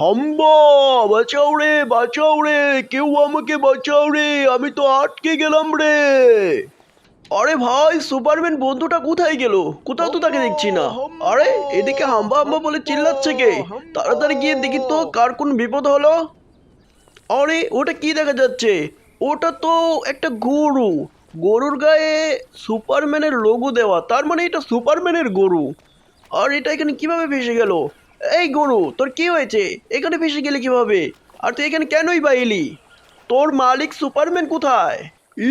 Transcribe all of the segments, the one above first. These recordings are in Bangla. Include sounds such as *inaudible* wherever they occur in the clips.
হাম্বা বাঁচাও রে বাঁচাও রে কেউ আমাকে বাঁচাও রে আমি তো আটকে গেলাম রে। আরে ভাই সুপারম্যান বন্ধুটা কোথায় গেল? কোথাও তো তাকে দেখছি না। আরে এদিকে হাম্বা হাম্বা বলে চিল্লাচ্ছে কে? তাড়াতাড়ি গিয়ে দেখি তো কার কোন বিপদ হলো। আরে ওটা কি দেখা যাচ্ছে? ওটা তো একটা গরু। গরুর গায়ে সুপারম্যানের লোগো দেওয়া। তার মানে এটা সুপারম্যানের গরু। আর এটা এখানে কীভাবে ভেসে গেল? এই গরু, তোর কি হয়েছে? এখানে ফেসে গেলে কীভাবে? আর তুই এখানে কেনই বা এলি? তোর মালিক সুপারম্যান কোথায়?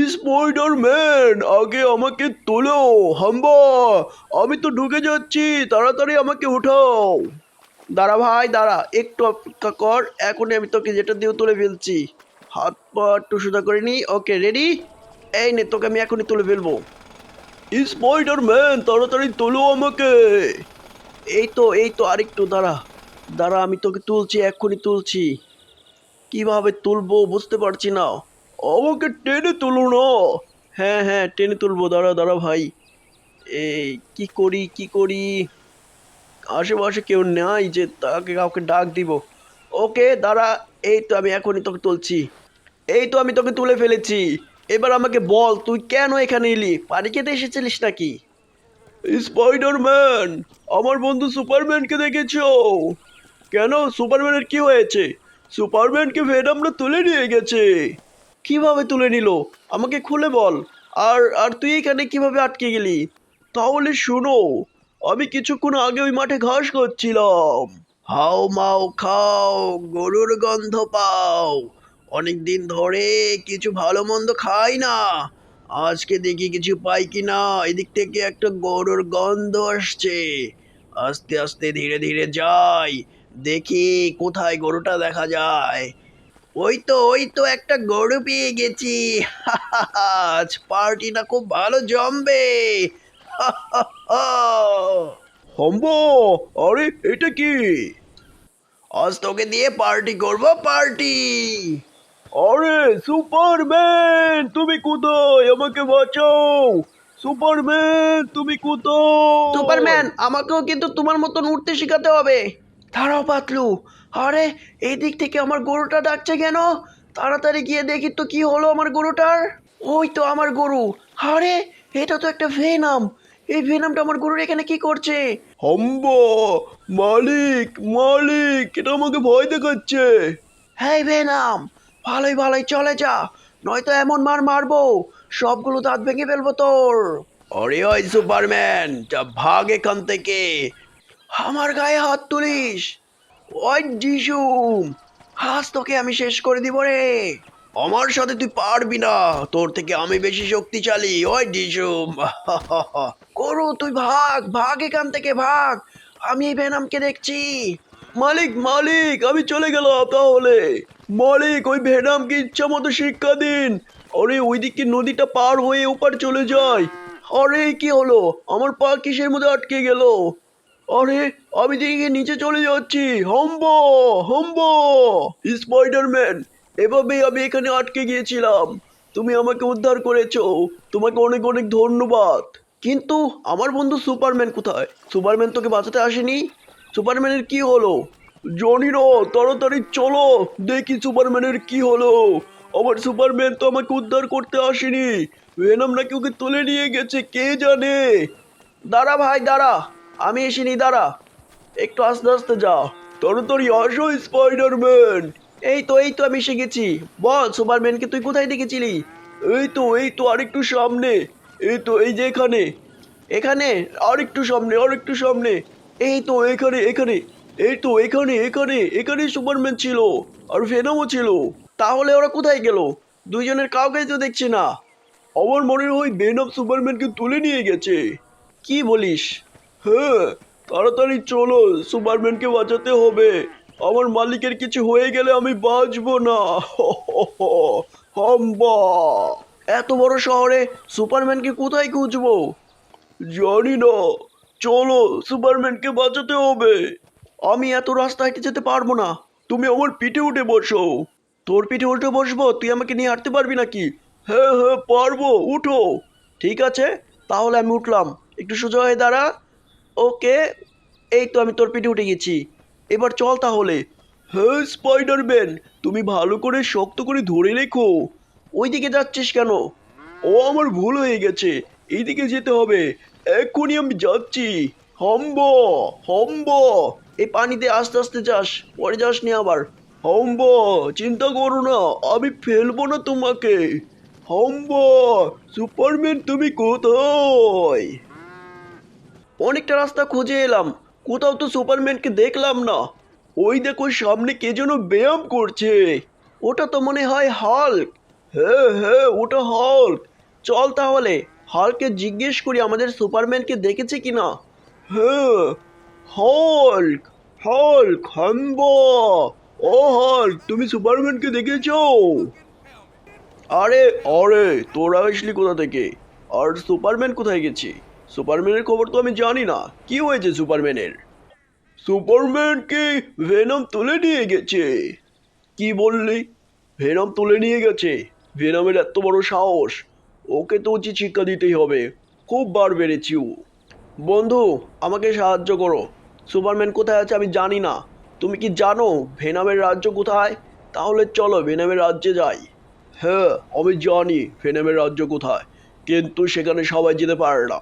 স্পাইডার ম্যান আগে আমাকে তোলো, হাম্বা। আমি তো ঢুকে যাচ্ছি, তাড়াতাড়ি আমাকে উঠাও। দাঁড়া ভাই, দাঁড়া, একটু অপেক্ষা কর, এখনই আমি তোকে যেটা দিয়ে তুলে ফেলছি। হাত পা একটু সোজা করে নি, ওকে, রেডি? এই নে, তোকে আমি এখনই তুলে ফেলব। স্পাইডার ম্যান তাড়াতাড়ি তোলো আমাকে। এই তো এই তো আরেকটু দাঁড়া। দাঁড়া, আমি তোকে তুলছি, এক্ষুনি তুলছি। কীভাবে তুলবো বুঝতে পারছি না। আমাকে টেনে তুলো না। হ্যাঁ হ্যাঁ টেনে তুলবো। দাঁড়া দাঁড়া ভাই। এই, কি করি কি করি? আশেপাশে কেউ নাই যে তাকে কাউকে ডাক দিব। ওকে, দাঁড়া, এই তো আমি এখনই তোকে তুলছি। এই তো আমি তোকে তুলে ফেলেছি। এবার আমাকে বল, তুই কেন এখানে এলি? পানি খেতে এসেছিলিস নাকি? স্পাইডারম্যান আমার বন্ধু সুপারম্যানকে দেখেছ? কেন? সুপারম্যানের কি হয়েছে? সুপারম্যানকে ভেনামরা তুলে নিয়ে গেছে। কীভাবে তুলে নিল? আমাকে খুলে বল। আর আর তুই এখানে কীভাবে আটকে গেলি? তাহলে শোনো, আমি কিছুক্ষণ আগে ওই মাঠে ঘাস করছিলাম হাও মাও খাও, গরুর গন্ধ পাও। অনেক দিন ধরে কিছু ভালো মন্দ খাই না। আজকে দেখি কিছু পাই কি না এদিক থেকে একটা গরুর গন্ধ আসছে। আস্তে আস্তে ধীরে ধীরে যাই। দেখি কোথায় গরুটা দেখা যায়। ওই তো ওই তো একটা গরু পেয়ে গেছি। *laughs* আজ পার্টিটা খুব ভালো জমবে। *laughs* হম্বো, আরে, এটা কি? আজ তোকে দিয়ে পার্টি করব, পার্টি। আরে সুপারম্যান তুমি কোথায়? আমাকে বাঁচাও। সুপারম্যান তুমি কোথায়? সুপারম্যান আমাকেও কিন্তু তোমার মতন উঠতে শেখাতে হবে। দাঁড়াও পাতলু। আরে এই দিক থেকে আমার গরুটা ডাকছে কেন? তাড়াতাড়ি গিয়ে দেখি তো কি হলো আমার গরুটার। ওই তো আমার গরু। আরে এটা তো একটা ভেনাম। এই ভেনামটা আমার গরুর এখানে কি করছে? হম্ব মালিক মালিক এটা আমাকে ভয় দেখাচ্ছে। হ্যাঁ ভেনাম ভালোই ভালোই চলে যা। নয়তো এমন মার মারবো। সবগুলো দাঁত ভেঙে ফেলব তোর। অরে ওই সুপারম্যান যা ভাগ এখান থেকে। আমার গায়ে হাত তুলিস। ওই যিশুম হাস তোকে আমি শেষ করে দিব রে। আমার সাথে তুই পারবি না। তোর থেকে আমি বেশি শক্তিশালী ওই যিশুম করু তুই ভাগ ভাগ এখান থেকে ভাগ। আমি এই ভেনামকে দেখছি। মালিক মালিক, আমি চলে গেলাম তাহলে। মালিক, ওই ভেনামকে ইচ্ছা মতো শিক্ষা দিন। আরে, ওইদিকে নদীটা পার হয়ে ওপার চলে যায় আরে, কি হলো? আমার পা কিসের মধ্যে আটকে গেল? আরে, আমি দিকে নিচে চলে যাচ্ছি। হম্ব হম্ব, স্পাইডারম্যান, এভাবেই আমি এখানে আটকে গিয়েছিলাম। তুমি আমাকে উদ্ধার করেছ। তোমাকে অনেক অনেক ধন্যবাদ। কিন্তু আমার বন্ধু সুপারম্যান কোথায়? সুপারম্যান তোকে বাঁচাতে আসেনি? সুপারম্যানের কি হলো? জানি না তাড়াতাড়ি চলো। দেখি সুপারম্যানের কি হলো। আমার সুপারম্যান তো আমাকে উদ্ধার করতে আসেনি। ভেনাম নাকি ওকে তুলে নিয়ে গেছে, কে জানে? দাঁড়া ভাই, দাঁড়া। আমি এসিনি, দাঁড়া। একটু আস্তে আস্তে যা। তাড়াতাড়ি আসো, স্পাইডারম্যান। এই তো এই তো, আমি এসে গেছি। বল, সুপারম্যানকে তুই কোথায় দেখেছিলি? এই তো এই তো, আরেকটু সামনে। এই তো, এই যে এখানে। এখানে, আরেকটু সামনে আরেকটু সামনে। এই তো এখানে এখানে। এই তো এখানে এখানে এখানে সুপারম্যান ছিল আর ফেনামও ছিল। তাহলে ওরা কোথায় গেল? দুইজনের কাউকেই তো দেখছি না। আমার মনে হয় বেন অফ সুপারম্যানকে তুলে নিয়ে গেছে। কি বলিস? হ্যাঁ তাড়াতাড়ি চলো সুপারম্যানকে বাঁচাতে হবে। আমার মালিকের কিছু হয়ে গেলে আমি বাঁচবো না। *laughs* হাম্বা। এত বড় শহরে সুপারম্যানকে কোথায় খুঁজবো? জানি না। চলো, সুপারম্যানকে বাঁচাতে হবে। আমি এত রাস্তা হেঁটে যেতে পারব না। তুমি আমার পিঠে উঠে বসো। তোর পিঠে উঠে বসবো? তুই আমাকে নিয়ে হাঁটতে পারবি নাকি? হ্যাঁ হ্যাঁ পারব। উঠো। ঠিক আছে? তাহলে আমি উঠলাম। একটু সোজা হয়ে দাঁড়া। ওকে, এই তো আমি তোর পিঠে উঠে গেছি। এবার চল তাহলে। হ্যাঁ স্পাইডারম্যান, তুমি ভালো করে শক্ত করে ধরে রেখো। ওইদিকে যাচ্ছিস কেন? ও আমার ভুল হয়ে গেছে। এইদিকে যেতে হবে। এক্ষুনি আমি যাচ্ছি। হম্ব হম্ব। এই পানিতে আস্তে আস্তে যাস, পরে যাস নি আবার। হম্ব, চিন্তা করো না, আমি ফেলব না তোমাকে। হম্ব, সুপারম্যান তুমি কোথায়? অনেকটা রাস্তা খুঁজে এলাম, কোথাও তো সুপারম্যানকে দেখলাম না। ওই দেখো, সামনে কে যেন ব্যায়াম করছে। ওটা তো মনে হয় হাল্ক। হ্যাঁ হ্যাঁ ওটা হাল্ক। চল তাহলে। হালকে জিজ্ঞেস করি, আমাদের সুপারম্যানকে দেখেছে কিনা হ্যাঁ হল্ক হল্ক, হাম্ব। ও হল্ক, তুমি সুপারম্যানকে দেখেছ? আরে আরে, তোরা আসলি কোথা থেকে? আর সুপারম্যান কোথায় গেছে? সুপারম্যানের খবর তো আমি জানি না। কি হয়েছে সুপারম্যানের? সুপারম্যানকে ভেনম তুলে নিয়ে গেছে। কি বললি? ভেনম তুলে নিয়ে গেছে। ভেনমের এত বড় সাহস। ওকে তো উচিত শিক্ষা দিতেই হবে। খুব বার বেড়েছি ও। বন্ধু, আমাকে সাহায্য করো। সুপারম্যান কোথায় আছে আমি জানি না। তুমি কি জানো ভেনামের রাজ্য কোথায়? তাহলে চলো ভেনামের রাজ্যে যাই। হ্যাঁ আমি জানি ভেনামের রাজ্য কোথায়, কিন্তু সেখানে সবাই যেতে পারে না।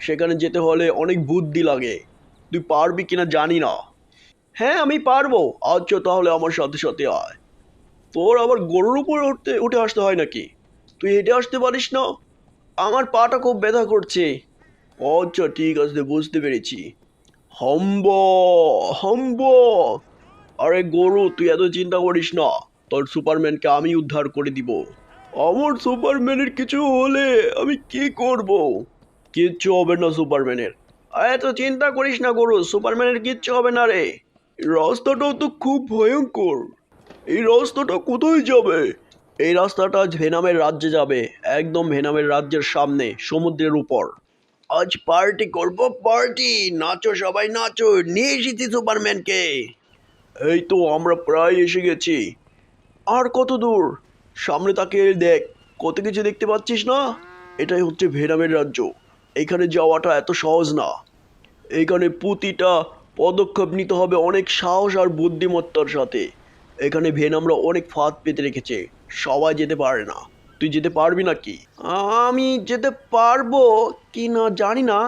সেখানে যেতে হলে অনেক বুদ্ধি লাগে। তুই পারবি কিনা জানি না। হ্যাঁ আমি পারব। আচ্ছা তাহলে আমার সাথে সাথে আয়। তোর আবার গরুর উপর উঠতে, উঠে আসতে হয় নাকি? তুই হেঁটে আসতে পারিস না? আমার পাটা খুব ব্যথা করছে। আচ্ছা ঠিক আছে, বুঝতে পেরেছি। হম্ব হম্ব। আরে গরু, তুই এত চিন্তা করিস না। তোর সুপারম্যানকে আমি উদ্ধার করে দিব। আমার সুপারম্যানের কিছু হলে আমি কি করব? কিচ্ছু হবে না সুপারম্যানের। এত চিন্তা করিস না গরু, সুপারম্যানের কিচ্ছু হবে না রে। রাস্তাটাও তো খুব ভয়ঙ্কর। এই রাস্তাটা কোথায় যাবে? এই রাস্তাটা ভেনামের রাজ্যে যাবে, একদম ভেনামের রাজ্যের সামনে, সমুদ্রের উপর। আজ পার্টি করব পার্টি নাচো সবাই, নাচো! নিয়ে এসেছি সুপারম্যানকে এই তো আমরা প্রায় এসে গেছি। আর কত দূর? সামনে তাকে দেখ, কত কিছু দেখতে পাচ্ছিস না? এটাই হচ্ছে ভেনামের রাজ্য। এখানে যাওয়াটা এত সহজ না। এখানে প্রতিটা পদক্ষেপ নিতে হবে অনেক সাহস আর বুদ্ধিমত্তার সাথে। এখানে ভেনামরা অনেক ফাঁদ পেতে রেখেছে। সবাই যেতে পারে না। তুই যেতে পারবি নাকি? আমি যেতে পারব কি না জানি না।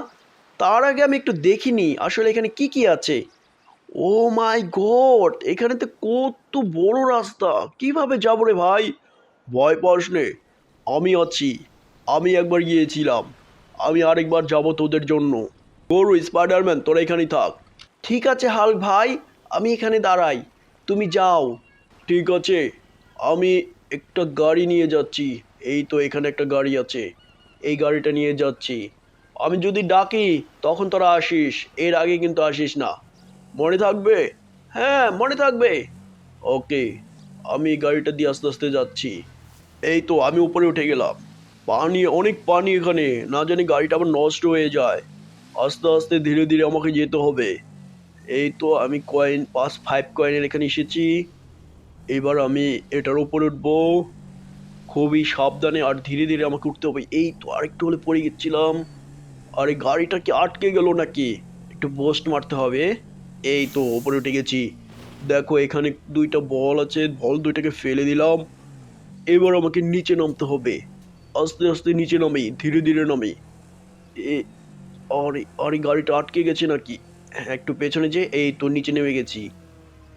তার আগে আমি একটু দেখিনি আসলে এখানে কি কি আছে। ও মাই গড, এখানে তো কত বড় রাস্তা। কীভাবে যাব রে ভাই? ভয় পাস নে। আমি আছি, আমি একবার গিয়েছিলাম। আমি আরেকবার যাব তোদের জন্য। গরু স্পাইডারম্যান তোরা এখানেই থাক। ঠিক আছে হাল ভাই, আমি এখানে দাঁড়াই। তুমি যাও। ঠিক আছে, আমি একটা গাড়ি নিয়ে যাচ্ছি। এই তো এখানে একটা গাড়ি আছে। এই গাড়িটা নিয়ে যাচ্ছি। আমি যদি ডাকি, তখন তোরা আসিস। এর আগে কিন্তু আসিস না। মনে থাকবে? হ্যাঁ মনে থাকবে। ওকে, আমি গাড়িটা দিয়ে আস্তে আস্তে যাচ্ছি। এই তো, আমি উপরে উঠে গেলাম। পানি, অনেক পানি এখানে। না জানি গাড়িটা আবার নষ্ট হয়ে যায়। আস্তে আস্তে ধীরে ধীরে আমাকে যেতে হবে। এই তো, আমি কয়েন পাঁচ ফাইভ কয়েনের এখানে এসেছি। এবার আমি এটার উপরে উঠবো। খুবই সাবধানে আর ধীরে ধীরে আমাকে উঠতে হবে। এই তো আরেকটু হলে পড়ে গেছিলাম। আরে গাড়িটা কি আটকে গেল নাকি? একটু বোস্ট মারতে হবে। এই তো ওপরে উঠে গেছি। দেখো এখানে দুইটা বল আছে। বল দুইটাকে ফেলে দিলাম। এবার আমাকে নিচে নামতে হবে। আস্তে আস্তে নিচে নামি ধীরে ধীরে নামি। এ আরে আরে গাড়িটা আটকে গেছে নাকি? হ্যাঁ, একটু পেছনে যে এই তো নিচে নেমে গেছি।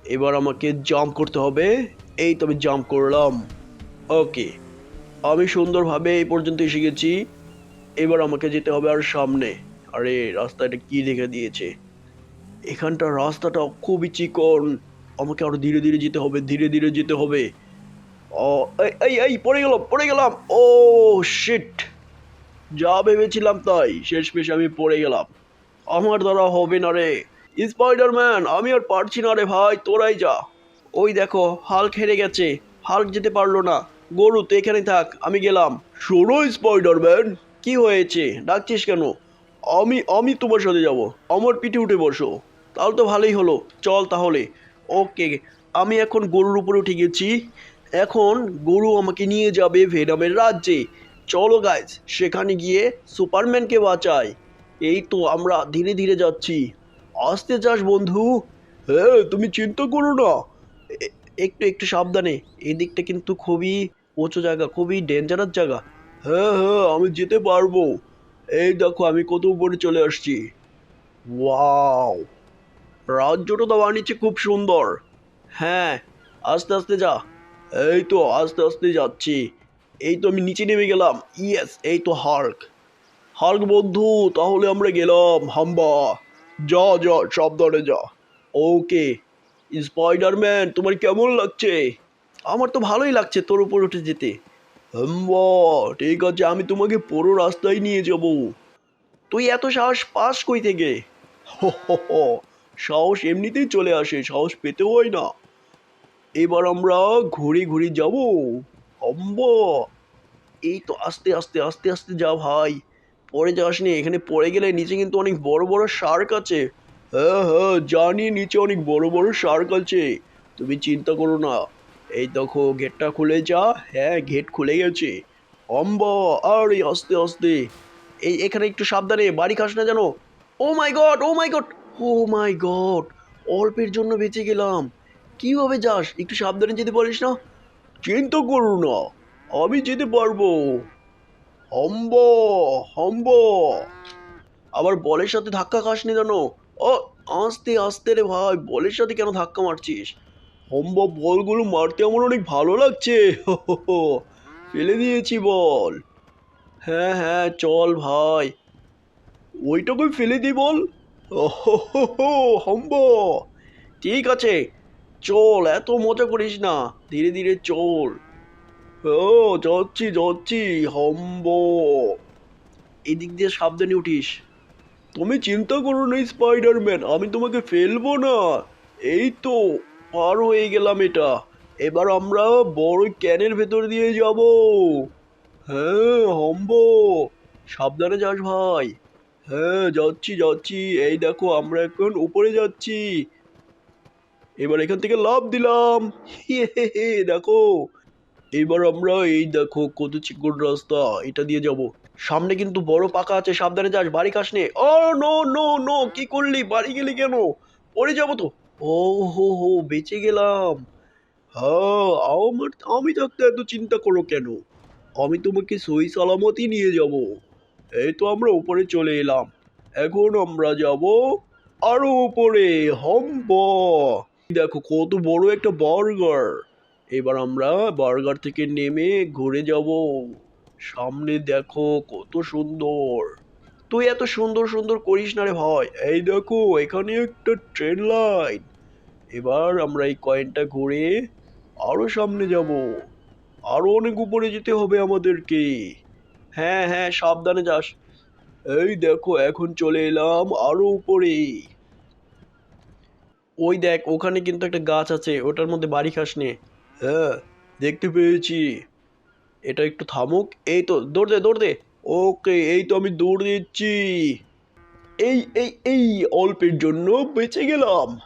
এবার আমাকে জাম্প করতে হবে। এই তো আমি জাম্প করলাম। ওকে আমি সুন্দরভাবে এই পর্যন্ত এসে গেছি। এবার আমাকে যেতে হবে আর সামনে। আরে, রাস্তাটা কি রেখে দিয়েছে? এখানটার রাস্তাটা খুবই চিকন। আমাকে আরও ধীরে ধীরে যেতে হবে, ধীরে ধীরে যেতে হবে। ও এই এই পড়ে গেলাম পড়ে গেলাম। ও শিট যা ভেবেছিলাম তাই, শেষমেশ আমি পড়ে গেলাম। আমার দ্বারা হবে না রে। স্পাইডারম্যান, আমি আর পারছি না রে ভাই, তোরাই যা। ওই দেখো, হাল্ক হেরে গেছে। হাল্ক যেতে পারল না। গরু তো এখানে থাক, আমি গেলাম। শোনো স্পাইডারম্যান, কি হয়েছে? ডাকছিস কেন? আমি আমি তোমার সাথে যাব। আমার পিঠে উঠে বসো। তাহলে তো ভালোই হলো। চল তাহলে। ওকে, আমি এখন গরুর উপরে উঠে গেছি। এখন গরু আমাকে নিয়ে যাবে ভেনামের রাজ্যে। চলো গাইজ সেখানে গিয়ে সুপারম্যানকে বাঁচাই। এই তো আমরা ধীরে ধীরে যাচ্ছি। আসতে চাস বন্ধু। হ্যাঁ তুমি চিন্তা করো না। একটু একটু সাবধানে। এই দিকটা কিন্তু খুবই উঁচু জায়গা, খুবই ডেঞ্জারাস জায়গা। হ্যাঁ হ্যাঁ আমি যেতে পারব। এই দেখো, আমি কত উপরে চলে আসছি। ওয়াও! রাজ্যটা তো বানিয়েছে খুব সুন্দর। হ্যাঁ আস্তে আস্তে যা। এই তো, আস্তে আস্তে যাচ্ছি। এই তো আমি নিচে নেমে গেলাম। ইয়েস, এই তো হাল্ক। হাল্ক বন্ধু, তাহলে আমরা গেলাম হাম্বা। যা যা সাবধানে যা ওকে স্পাইডারম্যান, তোমার কেমন লাগছে? আমার তো ভালোই লাগছে তোর উপর উঠে যেতে। হাম্বা ঠিক আছে, আমি তোমাকে পুরো রাস্তায় নিয়ে যাব। তুই এত সাহস পাস কই থেকে? সাহস এমনিতেই চলে আসে, সাহস পেতে হয় না। এবার আমরা ঘুরে ঘুরে যাব। হাম্বা এই তো আস্তে আস্তে আস্তে আস্তে যা ভাই। পড়ে যাস নি এখানে পড়ে গেলে নিচে কিন্তু অনেক বড় বড় শার্ক আছে। হ্যাঁ হ্যাঁ জানি নিচে অনেক বড় বড় শার্ক আছে। তুমি চিন্তা করো না। এই দেখো গেটটা খুলে যা। হ্যাঁ গেট খুলে গেছে। অম্বা, আরে আস্তে আস্তে। এই, এখানে একটু সাবধানে, বাড়ি খাস না জানো ও my god oh my god oh my god অল্পের জন্য বেঁচে গেলাম। কীভাবে যাস? একটু সাবধানে যেতে পারিস না? চিন্তা করো না। আমি যেতে পারব। হম্ব হম্ব। আবার বলের সাথে ধাক্কা খাস নি জানো ও, আস্তে আস্তে রে ভাই, বলের সাথে কেন ধাক্কা মারছিস? হম্ব, বলগুলো মারতে আমার অনেক ভালো লাগছে। ফেলে দিয়েছি বল। হ্যাঁ হ্যাঁ চল ভাই। ওইটাকে ফেলে দি বল। হম্ব। ঠিক আছে, চল, এত মজা করিস না। ধীরে ধীরে চল। ও যাচ্ছি যাচ্ছি, হম্ব। এদিক দিয়ে সাবধানে উঠিস। তুমি চিন্তা করো না, স্পাইডারম্যান, আমি তোমাকে ফেলব না। এই তো, পার হয়ে গেলাম এটা। এবার আমরা বড় ক্যানের ভেতর দিয়ে যাব। হ্যাঁ হম্ব। সাবধানে যাস ভাই। হ্যাঁ যাচ্ছি যাচ্ছি। এই দেখো, আমরা এখন উপরে যাচ্ছি। এবার এখান থেকে লাভ দিলাম। *laughs* দেখো। এবার আমরা এই দেখো কত চিকন রাস্তা, এটা দিয়ে যাব। সামনে কিন্তু বড় পাকা আছে, সাবধানে যাস, বাড়ি খাস নে। ও, নো নো নো, কি করলি, বাড়ি গেলি কেন? পরে যাব তো। ও, হো হো, বেঁচে গেলাম। হ্যাঁ আমার, আমি থাকতে এত চিন্তা করো কেন? আমি তোমাকে সই সালামতই নিয়ে যাব। এই তো আমরা উপরে চলে এলাম। এখন আমরা যাব আরও উপরে হম্ব দেখো, কত বড় একটা বার্গার। এবার আমরা বার্গার থেকে নেমে ঘুরে যাব। সামনে দেখো কত সুন্দর। তুই এত সুন্দর সুন্দর করিস না রে ভাই। এই দেখো, এখানে একটা ট্রেন লাইন। এবার আমরা এই কয়েনটা ঘুরে আরও সামনে যাব। আরও অনেক উপরে যেতে হবে আমাদেরকে। হ্যাঁ হ্যাঁ সাবধানে যাস। এই দেখো, এখন চলে এলাম আরও উপরে। ওই দেখ, ওখানে কিন্তু একটা গাছ আছে, ওটার মধ্যে বাড়ি খাস নে। হ্যাঁ দেখতে পেয়েছি। এটা একটু থামুক। এই তো, দৌড় দে দৌড় দে। ওকে, এই তো আমি দৌড় দিচ্ছি। এই এই এই অল্পের জন্য বেঁচে গেলাম।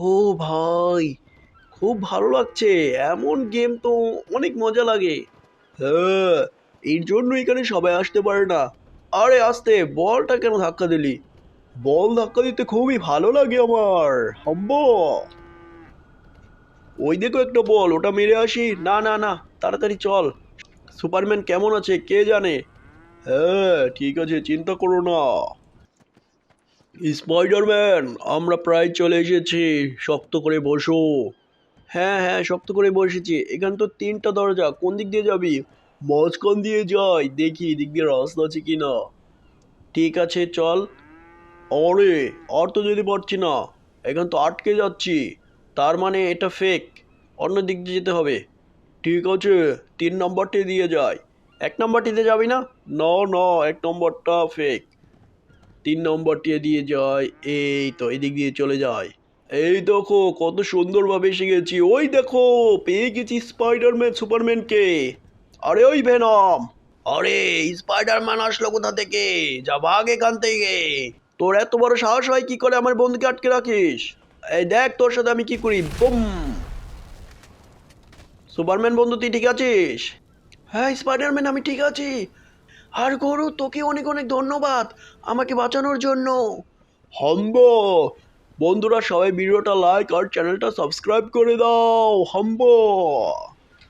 ও ভাই, খুব ভালো লাগছে। এমন গেম তো অনেক মজা লাগে। হ্যাঁ এর জন্য এখানে সবাই আসতে পারে না। আরে, আসতে, বলটা কেন ধাক্কা দিলি? বল ধাক্কা দিতে খুবই ভালো লাগে আমার। হাম্ব। ওই দেখো একটা বল, ওটা মেরে আসি। না না না, তাড়াতাড়ি চল। সুপারম্যান কেমন আছে, কে জানে? হ্যাঁ ঠিক আছে, চিন্তা করো না। স্পাইডারম্যান, আমরা প্রায় চলে এসেছি, শক্ত করে বসো। হ্যাঁ হ্যাঁ শক্ত করে বসেছি, এখান তো তিনটা দরজা, কোন দিক দিয়ে যাবি? মাঝখান দিয়ে যাই, দেখি দিক দিয়ে রাস্তা আছে কি না ঠিক আছে, চল। আরে, আর তো যেতে পারছি না, এখান তো আটকে যাচ্ছি। তার মানে এটা ফেক অন্য দিক দিয়ে যেতে হবে। ঠিক আছে, তিন নম্বরটি দিয়ে যায় এক নম্বরটিতে যাবি না? ন ন, এক নম্বরটা ফেক তিন নম্বরটি দিয়ে যায় এই তো এদিক দিয়ে চলে যায় এই দেখো, কত সুন্দরভাবে এসে গেছি ওই দেখো, পেয়ে গেছি স্পাইডারম্যান সুপারম্যানকে আরে ওই ভেনম আরে স্পাইডারম্যান আসলো কোথা থেকে? যা ভাগ এখান থেকে। তোর এত বড় সাহস হয় কি করে আমার বন্ধুকে আটকে রাখিস? এই দেখ, তোর সাথে আমি কি করি? বুম! সুপারম্যান বন্ধু, তুই ঠিক আছিস? হ্যাঁ স্পাইডারম্যান, আমি ঠিক আছি। আর গরু, তোকে অনেক অনেক ধন্যবাদ আমাকে বাঁচানোর জন্য। হম্ব! বন্ধুরা, সবাই ভিডিওটা লাইক আর চ্যানেলটা সাবস্ক্রাইব করে দাও। হাম্বো!